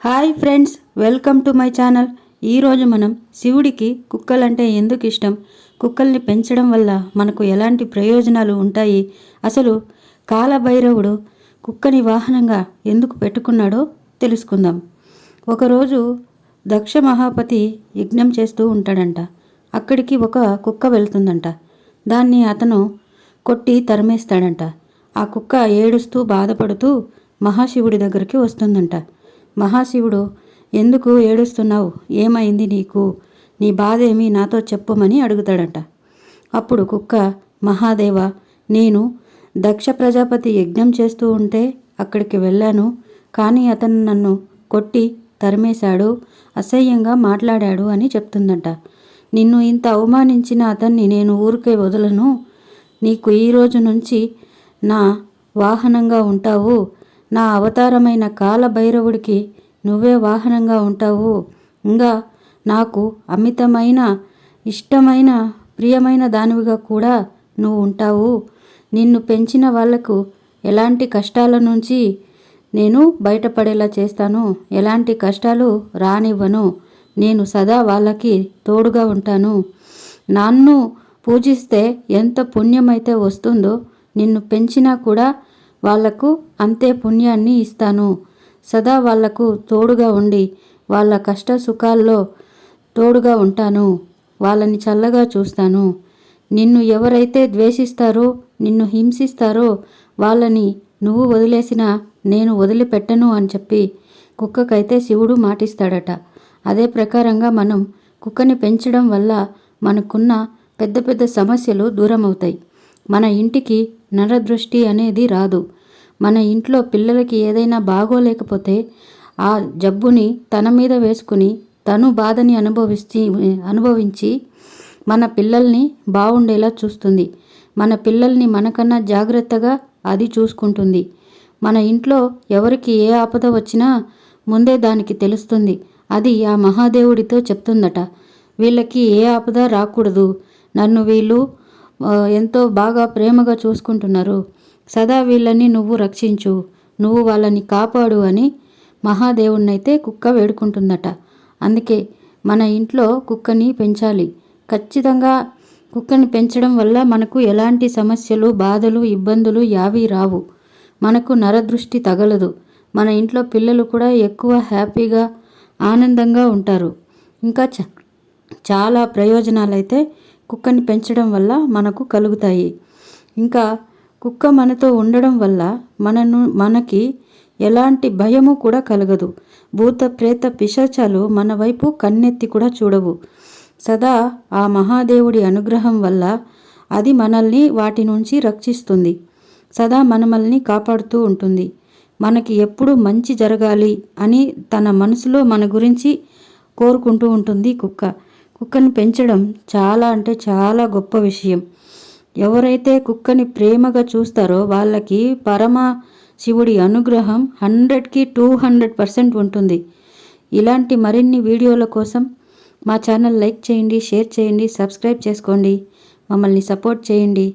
Hi friends welcome to my channel. ఈరోజు మనం శివుడికి కుక్కలంటే ఎందుకు ఇష్టం? కుక్కల్ని పెంచడం వల్ల మనకు ఎలాంటి ప్రయోజనాలు ఉంటాయి? అసలు కాలభైరవుడు కుక్కని వాహనంగా ఎందుకు పెట్టుకున్నాడో తెలుసుకుందాం. ఒకరోజు దక్ష మహాపతి యజ్ఞం చేస్తూ ఉంటాడంట. అక్కడికి ఒక కుక్క వెళ్తుందంట. దాన్ని అతను కొట్టి తరిమేస్తాడంట. ఆ కుక్క ఏడుస్తూ బాధపడుతూ మహాశివుడి దగ్గరికి వస్తుందంట. మహాశివుడు ఎందుకు ఏడుస్తున్నావు? ఏమైంది నీకు? నీ బాధేమి నాతో చెప్పమని అడుగుతాడంట. అప్పుడు కుక్క మహాదేవ నేను దక్ష ప్రజాపతి యజ్ఞం చేస్తూ ఉంటే అక్కడికి వెళ్ళాను. కానీ అతను నన్ను కొట్టి తరిమేశాడు అసహ్యంగా మాట్లాడాడు అని చెప్తుందంట. నిన్ను ఇంత అవమానించిన అతన్ని నేను ఊరికే వదలను. నీకు ఈ రోజు నుంచి నా వాహనంగా ఉంటావు. నా అవతారమైన కాలభైరవుడికి నువ్వే వాహనంగా ఉంటావు. ఇంకా నాకు అమితమైన ఇష్టమైన ప్రియమైన దానివిగా కూడా నువ్వు ఉంటావు. నిన్ను పెంచిన వాళ్ళకు ఎలాంటి కష్టాల నుంచి నేను బయటపడేలా చేస్తాను? ఎలాంటి కష్టాలు రానివ్వను. నేను సదా వాళ్ళకి తోడుగా ఉంటాను. నన్ను పూజిస్తే ఎంత పుణ్యమైతే వస్తుందో నిన్ను పెంచినా కూడా వాళ్ళకు అంతే పుణ్యాన్ని ఇస్తాను. సదా వాళ్ళకు తోడుగా ఉండి వాళ్ళ కష్ట సుఖాల్లో తోడుగా ఉంటాను. వాళ్ళని చల్లగా చూస్తాను. నిన్ను ఎవరైతే ద్వేషిస్తారో నిన్ను హింసిస్తారో వాళ్ళని నువ్వు వదిలేసినా నేను వదిలిపెట్టను అని చెప్పి కుక్కకైతే శివుడు మాటిస్తాడట. అదే ప్రకారంగా మనం కుక్కని పెంచడం వల్ల మనకున్న పెద్ద పెద్ద సమస్యలు దూరం అవుతాయి మన ఇంటికి నరదృష్టి అనేది రాదు. మన ఇంట్లో పిల్లలకి ఏదైనా బాగోలేకపోతే ఆ జబ్బుని తన మీద వేసుకుని తను బాధని అనుభవించి అనుభవించి మన పిల్లల్ని బాగుండేలా చూస్తుంది. మన పిల్లల్ని మనకన్నా జాగ్రత్తగా అది చూసుకుంటుంది. మన ఇంట్లో ఎవరికి ఏ ఆపద వచ్చినా ముందే దానికి తెలుస్తుంది. అది ఆ మహాదేవుడితో చెప్తుందట. వీళ్ళకి ఏ ఆపద రాకూడదు. నన్ను వీళ్ళు ఎంతో బాగా ప్రేమగా చూసుకుంటున్నారు. సదా వీళ్ళని నువ్వు రక్షించు నువ్వు వాళ్ళని కాపాడు అని మహాదేవుణ్ణైతే కుక్క వేడుకుంటుందట. అందుకే మన ఇంట్లో కుక్కని పెంచాలి. ఖచ్చితంగా కుక్కని పెంచడం వల్ల మనకు ఎలాంటి సమస్యలు బాధలు ఇబ్బందులు యావీ రావు. మనకు నరదృష్టి తగలదు. మన ఇంట్లో పిల్లలు కూడా ఎక్కువ హ్యాపీగా ఆనందంగా ఉంటారు. ఇంకా చ చాలా ప్రయోజనాలైతే కుక్కని పెంచడం వల్ల మనకు కలుగుతాయి. ఇంకా కుక్క మనతో ఉండడం వల్ల మనను మనకి ఎలాంటి భయము కూడా కలగదు. భూత ప్రేత పిశాచాలు మన వైపు కన్నెత్తి కూడా చూడవు. సదా ఆ మహాదేవుడి అనుగ్రహం వల్ల అది మనల్ని వాటి నుంచి రక్షిస్తుంది. సదా మనమల్ని కాపాడుతూ ఉంటుంది. మనకి ఎప్పుడు మంచి జరగాలి అని తన మనసులో మన గురించి కోరుకుంటూ ఉంటుంది కుక్క. కుక్కను పెంచడం చాలా అంటే చాలా గొప్ప విషయం. ఎవరైతే కుక్కని ప్రేమగా చూస్తారో వాళ్ళకి పరమ శివుడి అనుగ్రహం హండ్రెడ్కి టూ హండ్రెడ్ పర్సెంట్ ఉంటుంది. ఇలాంటి మరిన్ని వీడియోల కోసం మా ఛానల్ లైక్ చేయండి షేర్ చేయండి సబ్స్క్రైబ్ చేసుకోండి. మమ్మల్ని సపోర్ట్ చేయండి.